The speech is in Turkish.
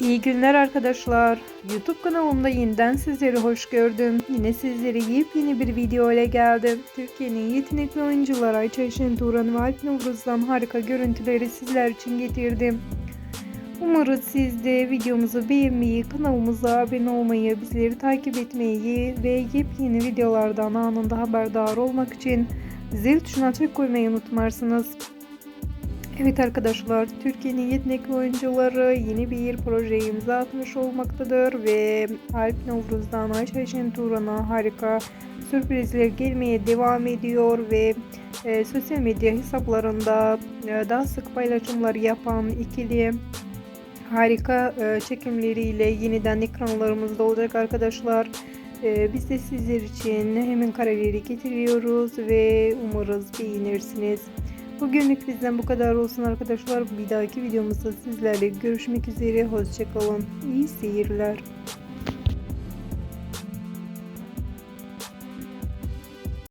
İyi günler arkadaşlar. YouTube kanalımda yeniden sizleri hoş gördüm. Yine sizlere yepyeni bir video ile geldim. Türkiye'nin yetenekli oyuncuları Ayça Ayşen Turan ve Alp Novruz'dan harika görüntüleri sizler için getirdim. Umarız siz de videomuzu beğenmeyi, kanalımıza abone olmayı, bizleri takip etmeyi ve yepyeni videolardan anında haberdar olmak için zil tuşuna tık koymayı unutmazsınız. Evet arkadaşlar, Türkiye'nin yetenekli oyuncuları yeni bir projeye imza atmış olmaktadır ve Alp Novruz'dan Ayşe Ayşen Turan'a harika sürprizler gelmeye devam ediyor ve e, sosyal medya hesaplarında e, daha sık paylaşımlar yapan ikili harika e, çekimleriyle yeniden ekranlarımızda olacak arkadaşlar. E, biz de sizler için hemen kareleri getiriyoruz ve umarız beğenirsiniz. Bugünlük bizden bu kadar olsun arkadaşlar. Bir dahaki videomuzda sizlerle görüşmek üzere. Hoşçakalın. İyi seyirler.